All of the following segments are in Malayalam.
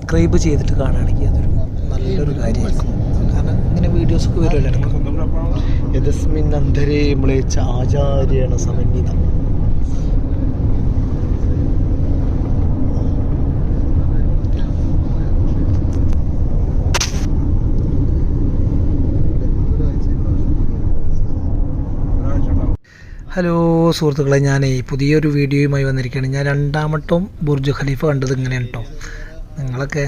സബ്സ്ക്രൈബ് ചെയ്തിട്ട് കാണുകയാണെങ്കിൽ അതൊരു നല്ലൊരു കാര്യമായിരിക്കും. കാരണം ഇങ്ങനെ വീഡിയോസൊക്കെ വരുമല്ലോ ഇടയ്ക്ക്? യതസ്മിൻ അന്ധരേ മ്ലേച്ഛ ആചാര്യാണ് സമന്വിത. ഹലോ സുഹൃത്തുക്കളെ ഞാൻ പുതിയൊരു വീഡിയോയുമായി വന്നിരിക്കുകയാണ്. ഞാൻ രണ്ടാമട്ടും ബുർജ് ഖലീഫ കണ്ടത് ഇങ്ങനെയാണ് കേട്ടോ നിങ്ങളൊക്കെ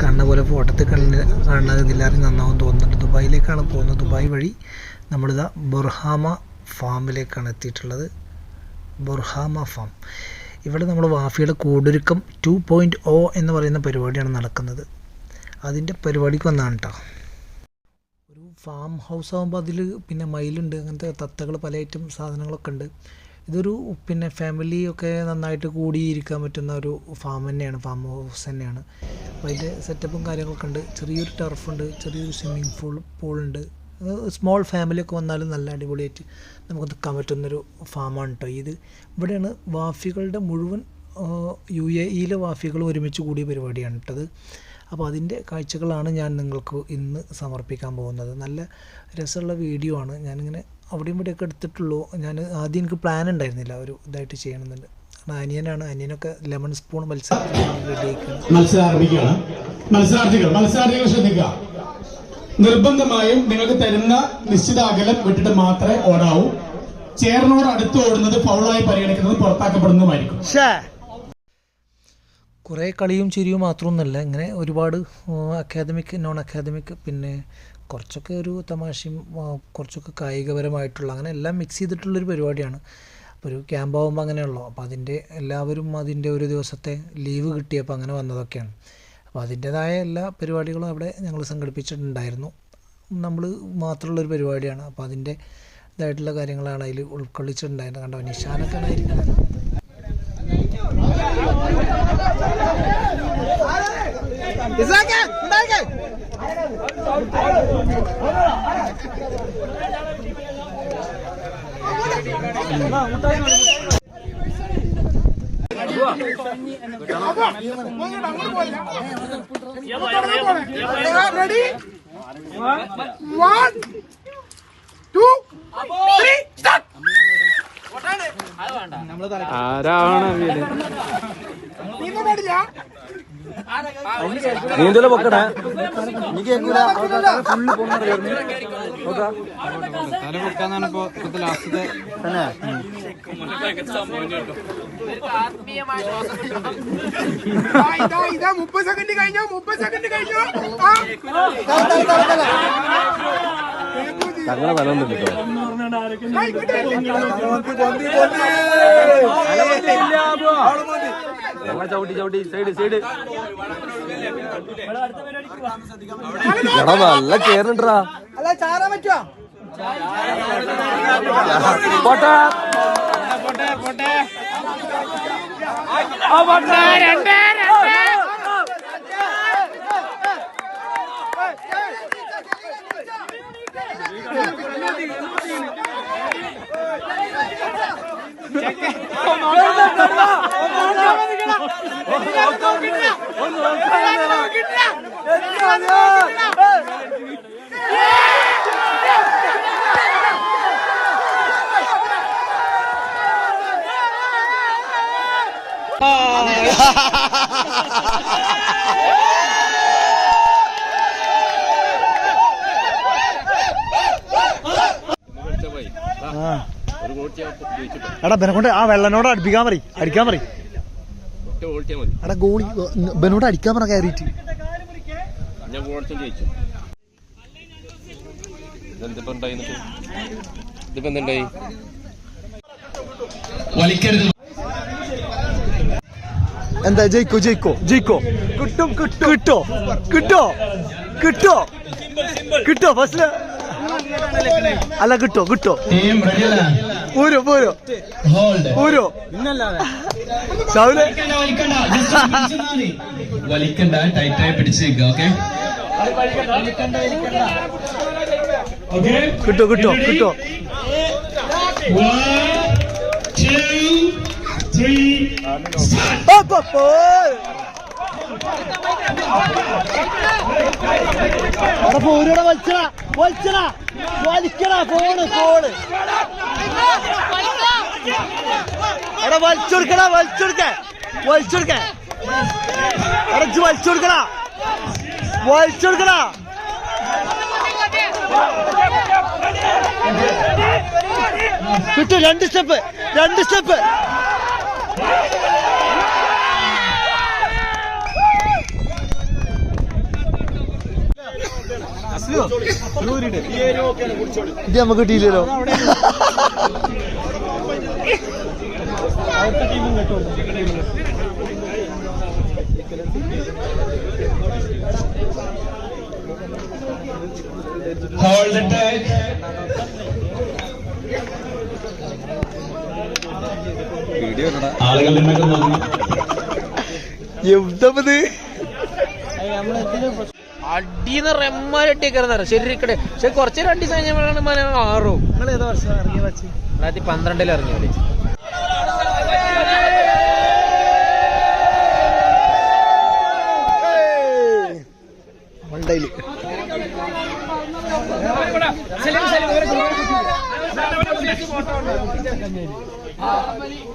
കാണുന്ന പോലെ ഫോട്ടോത്തിൽ കണ്ട് കാണുന്നത് ഇതില്ലാരും നന്നാവും തോന്നുന്നുണ്ട്. ദുബായിലേക്കാണ് പോകുന്നത്. ദുബായ് വഴി നമ്മളിതാ ബുർഹാമ ഫാമിലേക്കാണ് എത്തിയിട്ടുള്ളത്. ബുർഹാമ ഫാം ഇവിടെ നമ്മൾ വാഫിയുടെ കൂടൊരുക്കം ടു പോയിന്റ് ഒ എന്ന് പറയുന്ന പരിപാടിയാണ് നടക്കുന്നത്. അതിന്റെ പരിപാടിക്ക് വന്നതാണ് കേട്ടോ ഒരു ഫാം ഹൗസ് ആകുമ്പോൾ അതിൽ പിന്നെ മയിലുണ്ട്. അങ്ങനത്തെ തത്തകൾ പല ഐറ്റം സാധനങ്ങളൊക്കെ ഉണ്ട്. ഇതൊരു പിന്നെ ഫാമിലി ഒക്കെ നന്നായിട്ട് കൂടിയിരിക്കാൻ പറ്റുന്ന ഒരു ഫാം തന്നെയാണ് ഫാം ഹൗസ് തന്നെയാണ്. അപ്പോൾ അതിന്റെ സെറ്റപ്പും കാര്യങ്ങളൊക്കെ ഉണ്ട്. ചെറിയൊരു ടർഫുണ്ട് ചെറിയൊരു സ്വിമ്മിംഗ് പൂൾ പൂളുണ്ട് സ്മോൾ ഫാമിലി ഒക്കെ വന്നാലും നല്ല അടിപൊളിയായിട്ട് നമുക്ക് നിൽക്കാൻ പറ്റുന്നൊരു ഫാമാണ് കേട്ടോ ഇത്. ഇവിടെയാണ് വാഫികളുടെ മുഴുവൻ യു എ ഇയിലെ വാഫികൾ ഒരുമിച്ച് കൂടിയ പരിപാടിയാണ് കേട്ടത് അപ്പോൾ അതിന്റെ കാഴ്ചകളാണ് ഞാൻ നിങ്ങൾക്ക് ഇന്ന് സമർപ്പിക്കാൻ പോകുന്നത്. നല്ല രസമുള്ള വീഡിയോ ആണ്. ഞാനിങ്ങനെ അവിടെയും ഇവിടെയൊക്കെ എടുത്തിട്ടുള്ളൂ. ഞാൻ ആദ്യം എനിക്ക് പ്ലാൻ ഉണ്ടായിരുന്നില്ല ഒരു ഇതായിട്ട് ചെയ്യണമെന്നുണ്ട്. കാരണം അനിയനാണ്. അനിയനൊക്കെ ലെമൺ സ്പൂൺ മത്സരാർത്ഥികൾ. മത്സരാർത്ഥികൾ ശ്രദ്ധിക്കുക. നിർബന്ധമായും നിങ്ങൾക്ക് തരുന്ന നിശ്ചിത അകലം വിട്ടിട്ട് മാത്രമേ ഓടാവൂ. ചേർന്നോട് അടുത്ത് ഓടുന്നത് ഫൗളായി പരിഗണിക്കുന്നത് പുറത്താക്കപ്പെടുന്നതുമായിരിക്കും. കുറേ കളിയും ചിരിയും മാത്രമൊന്നുമല്ല. ഇങ്ങനെ ഒരുപാട് അക്കാദമിക് നോൺ അക്കാദമിക് പിന്നെ കുറച്ചൊക്കെ ഒരു തമാശയും കുറച്ചൊക്കെ കായികപരമായിട്ടുള്ള അങ്ങനെ എല്ലാം മിക്സ് ചെയ്തിട്ടുള്ളൊരു പരിപാടിയാണ്. അപ്പോൾ ഒരു ക്യാമ്പ് ആകുമ്പോൾ അങ്ങനെയുള്ളൂ. അപ്പോൾ അതിന്റെ എല്ലാവരും അതിന്റെ ഒരു ദിവസത്തെ ലീവ് കിട്ടിയപ്പോൾ അങ്ങനെ വന്നതൊക്കെയാണ്. അപ്പോൾ അതിന്റേതായ എല്ലാ പരിപാടികളും അവിടെ ഞങ്ങൾ സംഘടിപ്പിച്ചിട്ടുണ്ടായിരുന്നു. നമ്മൾ മാത്രമുള്ളൊരു പരിപാടിയാണ്. അപ്പോൾ അതിന്റെ ഇതായിട്ടുള്ള കാര്യങ്ങളാണ് അതിൽ ഉൾക്കൊള്ളിച്ചിട്ടുണ്ടായിരുന്നത്. കണ്ടോ നിഷാനൊക്കെ ആയിരിക്കുന്നത് Ready? One, two, three, start! നീന്താൻ പാടില്ല നീന്തല പൊക്കടേ നീ കേൾക്കൂല തല പൊക്കാന്നാണ് ഇപ്പൊ ഇപ്പത്തെ ലാസ്റ്റത്തെ തന്നെ? ആ, ഇതാ ഇതാ മുപ്പത് സെക്കൻഡ് കഴിഞ്ഞോ മുപ്പത് സെക്കൻഡ് കഴിഞ്ഞോ. തങ്ങളെ ബലം കിട്ടോ ചവിട്ടി ചവിട്ടി സൈഡ് സൈഡ് എടാ നല്ല കേറുണ്ടാ അല്ല ചാറാൻ പറ്റുമോ പോട്ടെ എടാ ബെനക്കൊണ്ട് ആ വെള്ളനോട് അടുപ്പിക്കാൻ പറയും. അടിക്കാൻ പറയും. എടാ ഗോളി ബെനോട് അടിക്കാൻ പറ കയറിയിട്ട് ഞാൻ എന്താ ജയിക്കോ ജയിക്കോ ജയിക്കോ? കിട്ടും കിട്ടും. കിട്ടോ? കിട്ടോ? കിട്ടോ? കിട്ടോ ഫസ്റ്റ് അല്ല കിട്ടോ കിട്ടോ. പോരോ പോരോ പോരോ വലിക്കണ്ട ടൈറ്റായി പിടിച്ച് ഓക്കെ ഓക്കെ കിട്ടോ കിട്ടോ കിട്ടോ. Three, start. Up, up, പോരൂടെ വലിച്ചടാ വലിച്ചടാ വലിക്കടാ ഫോണ് ഫോണ് എടാ വലിച്ചെടുക്കടാ വലിച്ചെടുക്ക വലിച്ചെടുക്ക അടച്ച് വലിച്ചെടുക്കടാ വലിച്ചെടുക്കടാ കിട്ടു രണ്ട് സ്റ്റെപ്പ് രണ്ട് സ്റ്റെപ്പ് ഇത് നമുക്ക് കിട്ടിയില്ലല്ലോ Hold the. ആളുകൾ നിങ്ങൾക്ക് നന്ദി എവിടത് അടിന്ന് റെമ്മാരട്ടിയൊക്കെ ശരിക്കടെ പക്ഷെ കുറച്ച് രണ്ട് ദിവസം കഴിഞ്ഞപ്പോഴാണ് മന ആറും. നിങ്ങൾ ഏതാ വർഷം ഇറങ്ങിയ വെച്ച് രണ്ടായിരത്തി പന്ത്രണ്ടിൽ ഇറങ്ങിയത് മണ്ടയിൽ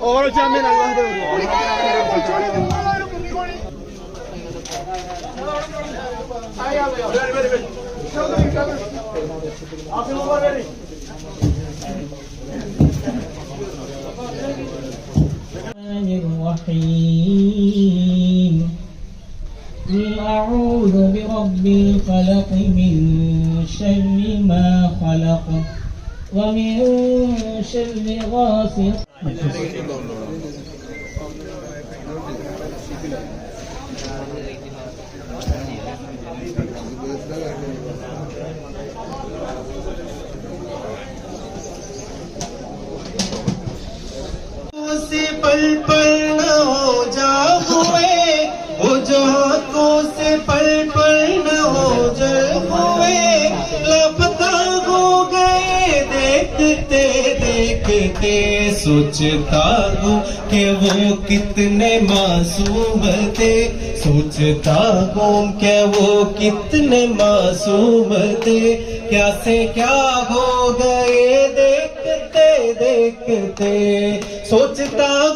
ورجع من الله الرحيم قل أعوذ برب الفلق من شر ما خلق. ومن شر غاسق से पल पल न हो जाओगे देखते सोचता हूँ कि वो कितने मासूम थे। सोचता हूँ कि वो कितने मासूम थे। क्या से क्या हो गए देखते देखते। सोचता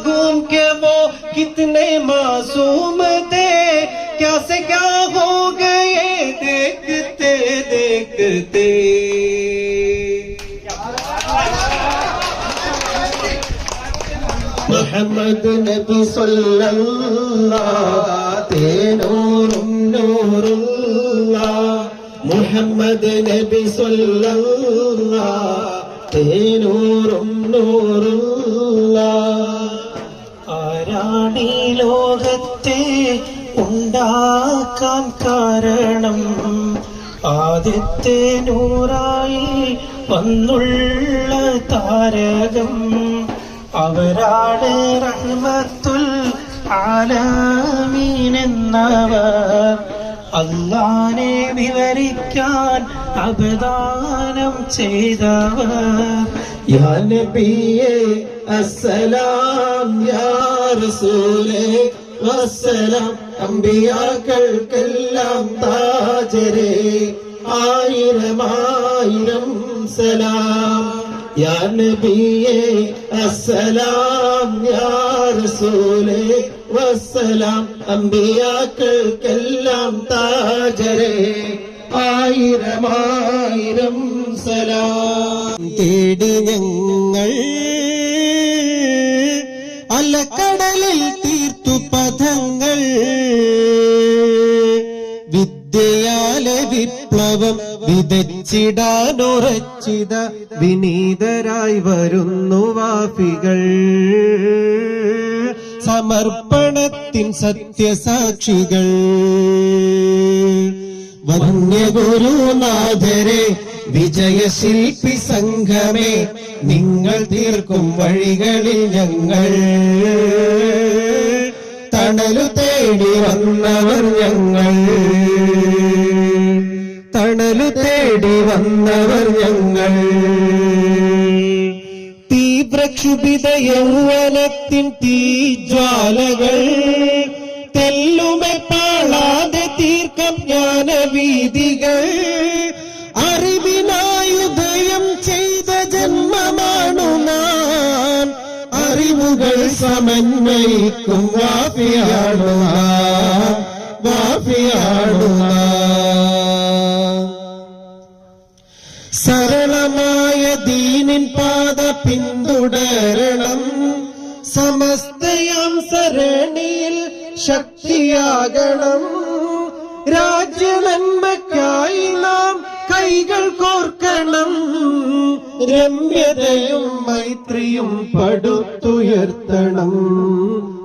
മുഹമ്മദ് നബി തേനൂറും നൂറുള്ള മുഹമ്മദ് നബി സല്ലല്ലാഹ് തേനൂറും നൂറുള്ള ആരാണീ ലോകത്തെ ഉണ്ടാക്കാൻ കാരണം ആദ്യത്തെ നൂറായി വന്നുള്ള താരകം അവരാണ് റഹ്മത്തുൽ ആലാമീനെന്നവർ അള്ളാനെ വിവരിക്കാൻ അപദാനം ചെയ്തവർ. യാ നബിയെ അസ്സലാം യാ റസൂലേ വസ്സലാം. അമ്പിയാക്കൾക്കെല്ലാം താജരേ ആയിരം ആയിരം സലാം. യാ നബിയേ അസ്സലാം യാ റസൂലേ വസ്സലാം. അമ്പിയാക്കൾക്കെല്ലാം താജരേ ആയിരം ആയിരം സലാം. തേടി ഞങ്ങൾ അലക്കടലിൽ വിദ്യയാലെ വിപ്ലവം വിതച്ചിടാനുറച്ചിത വിനീതരായി വരുന്നു വാഫികൾ. സമർപ്പണത്തിൻ സത്യസാക്ഷികൾ. വന്യഗുരുനാഥരെ വിജയശില്പി സംഘമേ നിങ്ങൾ തീർക്കും വഴികളിൽ ഞങ്ങൾ. തണലു തേടി വന്നവർ ഞങ്ങൾ. തണലു തേടി വന്നവർ ഞങ്ങൾ. തീവ്രക്ഷുഭിത യൗവനത്തിൻ തീജ്വാലകൾ തെല്ലുമെ പാളാതെ തീർക്കം ജ്ഞാനവീതികൾ അറിവുകൾ സമന്വയിക്കും വാപ്പിയാടുക വാപ്പിയാടുക സരളമായ ദീനിൻ പാത പിന്തുടരണം സമസ്തയാം സരണിയിൽ ശക്തിയാകണം. രാജ്യനന്മയ്ക്കായി നാം കൈകൾ കോർക്കണം. രമ്യതയും മൈത്രിയും പടുത്തുയർത്തണം.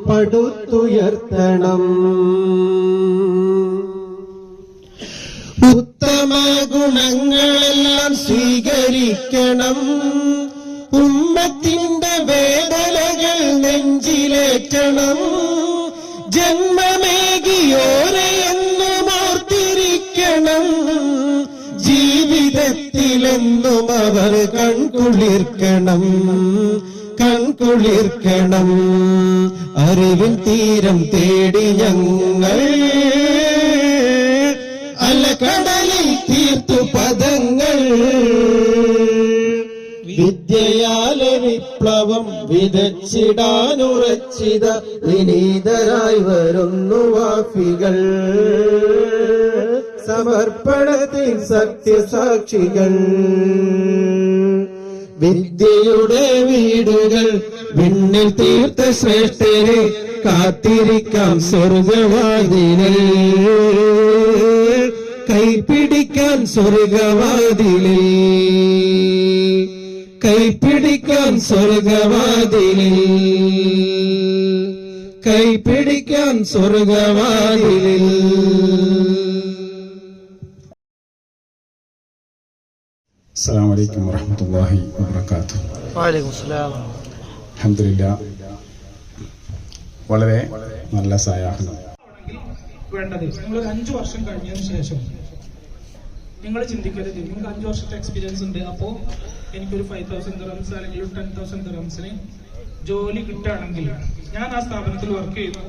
പടുത്തുയർത്തണം. ഉത്തമ ഗുണങ്ങളെല്ലാം സ്വീകരിക്കണം. ഉമ്മത്തിന്റെ വേദനകൾ നെഞ്ചിലേറ്റണം. ജന്മമേകിയോരെ ജീവിതത്തിലെന്നും അവർ കൺകുളിർക്കണം. കൺകുളിർക്കണം. അറിവിൻ തീരം തേടി ഞങ്ങൾ. അലകടലിൽ തീർത്തു പദങ്ങൾ. വിദ്യയാലെ വിപ്ലവം വിതച്ചിടാനുറച്ചിത വിനീതരായി വരുന്നു വാഫികൾ. സമർപ്പണത്തിൽ സത്യസാക്ഷികൾ. വിദ്യയുടെ വീടുകൾ വിണ്ണിൽ തീർത്ത ശ്രേഷ്ഠരെ കാത്തിരിക്കാം സ്വർഗവാതിലിൽ. കൈപിടിക്കാൻ സ്വർഗവാതിലിൽ. കൈപിടിക്കാൻ സ്വർഗവാതിലിൽ. കൈപ്പിടിക്കാൻ عليكم അസ്സാം വലൈക്കും وبركاته وعليكم السلام الحمد لله വളരെ നല്ല സായാഹ്നം. വേണ്ടത് നിങ്ങൾ ഒരു അഞ്ചു വർഷം കഴിഞ്ഞതിന് ശേഷം നിങ്ങൾ ചിന്തിക്കരുത്. നിങ്ങൾക്ക് അഞ്ചു വർഷത്തെ എക്സ്പീരിയൻസ് ഉണ്ട്. അപ്പോൾ എനിക്കൊരു ഫൈവ് തൗസൻഡ് റംസ് അല്ലെങ്കിൽ ടെൻ തൗസൻഡ് റംസിന് ജോലി കിട്ടുകയാണെങ്കിൽ ഞാൻ ആ സ്ഥാപനത്തിൽ വർക്ക് ചെയ്യുന്നു.